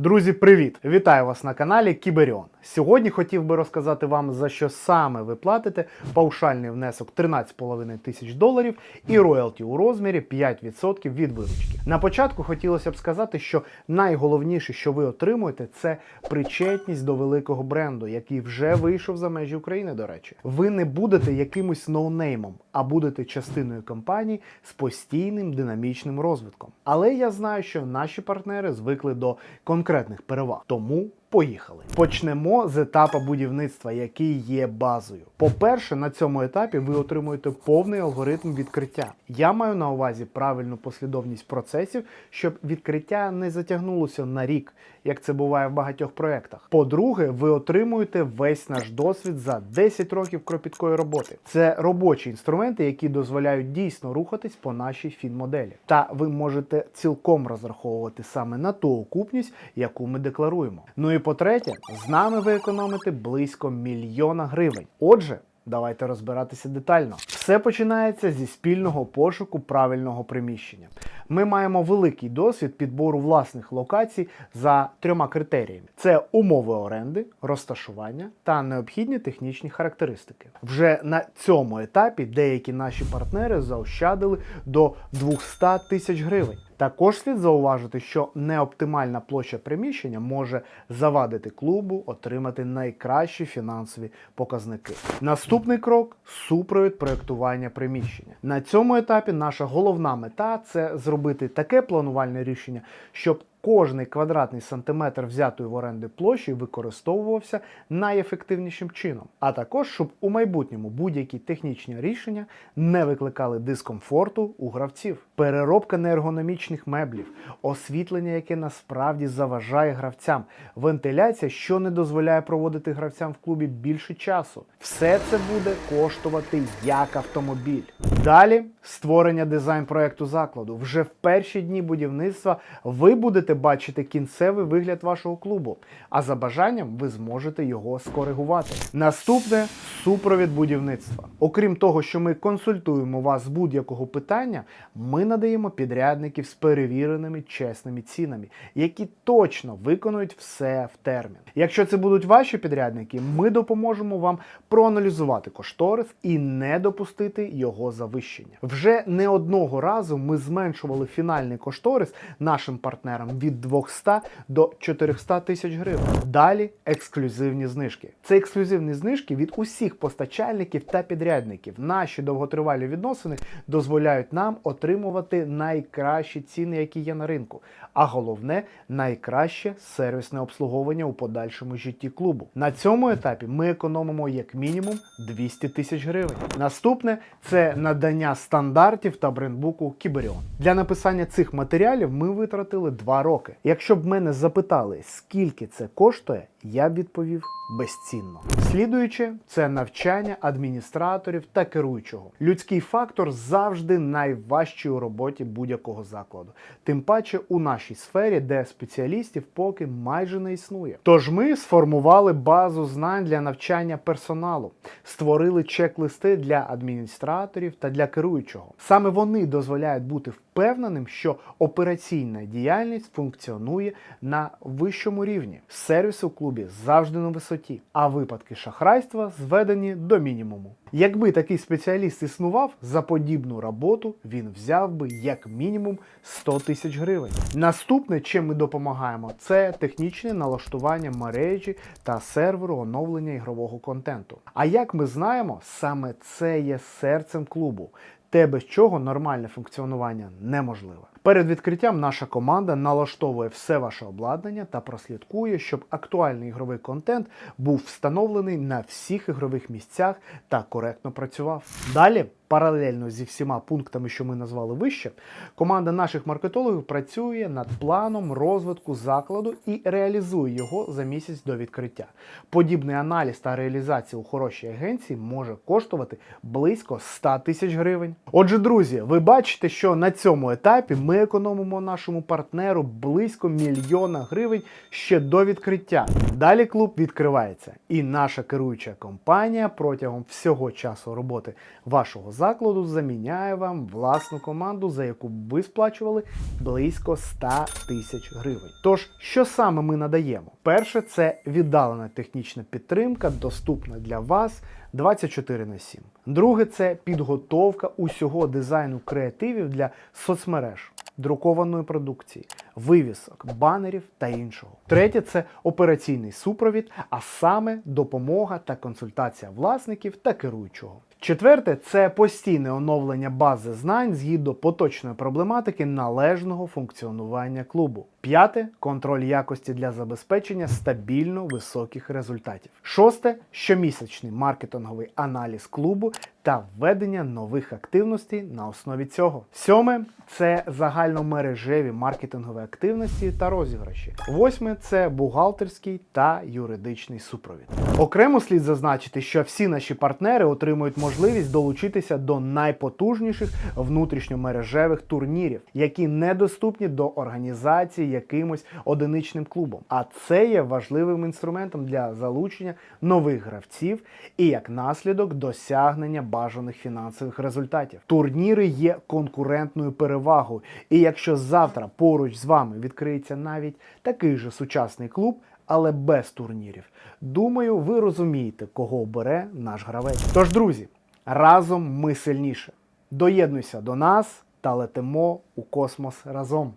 Друзі, привіт! Вітаю вас на каналі Кіберіон. Сьогодні хотів би розказати вам, за що саме ви платите паушальний внесок 13,5 тисяч доларів і роялті у розмірі 5% від виручки. На початку хотілося б сказати, що найголовніше, що ви отримуєте, це причетність до великого бренду, який вже вийшов за межі України. До речі, ви не будете якимось ноунеймом, а будете частиною компанії з постійним динамічним розвитком. Але я знаю, що наші партнери звикли до конкретних переваг. Тому Поїхали. Почнемо з етапу будівництва, який є базою. По-перше, на цьому етапі ви отримуєте повний алгоритм відкриття. Я маю на увазі правильну послідовність процесів, щоб відкриття не затягнулося на рік, як це буває в багатьох проєктах. По-друге, ви отримуєте весь наш досвід за 10 років кропіткої роботи. Це робочі інструменти, які дозволяють дійсно рухатись по нашій фінмоделі. Та ви можете цілком розраховувати саме на ту окупність, яку ми декларуємо. Ну і по-третє, з нами ви економите близько мільйона гривень. Отже. Давайте розбиратися детально. Все починається зі спільного пошуку правильного приміщення. Ми маємо великий досвід підбору власних локацій за трьома критеріями: це умови оренди, розташування та необхідні технічні характеристики. Вже на цьому етапі деякі наші партнери заощадили до 200 тисяч гривень. Також слід зауважити, що неоптимальна площа приміщення може завадити клубу отримати найкращі фінансові показники. Наступний крок супровід проєктування приміщення. На цьому етапі наша головна мета це зробити таке планувальне рішення, щоб Кожний квадратний сантиметр взятої в оренди площі використовувався найефективнішим чином, а також щоб у майбутньому будь-які технічні рішення не викликали дискомфорту у гравців. Переробка неергономічних меблів, освітлення, яке насправді заважає гравцям, вентиляція, що не дозволяє проводити гравцям в клубі більше часу. Все це буде коштувати як автомобіль. Далі створення дизайн проекту закладу. Вже в перші дні будівництва ви будете бачити кінцевий вигляд вашого клубу, а за бажанням ви зможете його скоригувати. Наступне супровід будівництва. Окрім того, що ми консультуємо вас з будь-якого питання, ми надаємо підрядників з перевіреними чесними цінами, які точно виконують все в термін. Якщо це будуть ваші підрядники, ми допоможемо вам проаналізувати кошторис і не допустити його завищення. Вже не одного разу ми зменшували фінальний кошторис нашим партнерам від 200 до 400 тисяч гривень. Далі ексклюзивні знижки. Це ексклюзивні знижки від усіх постачальників та підрядників. Наші довготривалі відносини дозволяють нам отримувати найкращі ціни, які є на ринку. А головне найкраще сервісне обслуговування у подальшому житті клубу. На цьому етапі ми економимо як мінімум 200 тисяч гривень. Наступне це надання стандартів та брендбуку Кіберіон. Для написання цих матеріалів ми витратили 2 роки. Якщо б мене запитали, скільки це коштує, я б відповів безцінно. Слідуючи, це навчання адміністраторів та керуючого. Людський фактор завжди найважчий у роботі будь-якого закладу. Тим паче у нашій сфері, де спеціалістів поки майже не існує. Тож ми сформували базу знань для навчання персоналу, створили чек-листи для адміністраторів та для керуючого. Саме вони дозволяють бути впевненим, що операційна діяльність функціонує на вищому рівні. Сервіс у клубі завжди на висоті, а випадки шахрайства зведені до мінімуму. Якби такий спеціаліст існував, за подібну роботу він взяв би як мінімум 100 тисяч гривень. Наступне, чим ми допомагаємо, це технічне налаштування мережі та серверу оновлення ігрового контенту. А як ми знаємо, саме це є серцем клубу те, без чого нормальне функціонування неможливе. Перед відкриттям наша команда налаштовує все ваше обладнання та прослідкує, щоб актуальний ігровий контент був встановлений на всіх ігрових місцях та коректно працював. Далі. Паралельно зі всіма пунктами, що ми назвали вище, команда наших маркетологів працює над планом розвитку закладу і реалізує його за місяць до відкриття. Подібний аналіз та реалізація у хорошій агенції може коштувати близько 100 тисяч гривень. Отже, друзі, ви бачите, що на цьому етапі ми ми економимо нашому партнеру близько мільйона гривень ще до відкриття. Далі клуб відкривається, і наша керуюча компанія протягом всього часу роботи вашого закладу заміняє вам власну команду, за яку ви сплачували близько 100 тисяч гривень. Тож, що саме ми надаємо? Перше, це віддалена технічна підтримка, доступна для вас 24 на 7. Друге, це підготовка усього дизайну креативів для соцмереж, друкованої продукції, вивісок, банерів та іншого. Третє це операційний супровід, а саме допомога та консультація власників та керуючого. Четверте це постійне оновлення бази знань згідно поточної проблематики належного функціонування клубу. П'яте контроль якості для забезпечення стабільно високих результатів. Шосте щомісячний маркетинговий аналіз клубу та введення нових активностей на основі цього. Сьоме це загальномережеві маркетингові активності та розіграші. Восьме це бухгалтерський та юридичний супровід. Окремо слід зазначити, що всі наші партнери отримують можливість долучитися до найпотужніших внутрішньомережевих турнірів, які недоступні до організації якимось одиничним клубом. А це є важливим інструментом для залучення нових гравців і як наслідок досягнення бажаних фінансових результатів. Турніри є конкурентною перевагою, і якщо завтра поруч з вами відкриється навіть такий же сучасний клуб. Але без турнірів. Думаю, ви розумієте, кого обере наш гравець. Тож, друзі, разом ми сильніше. Доєднуйся до нас та летимо у космос разом.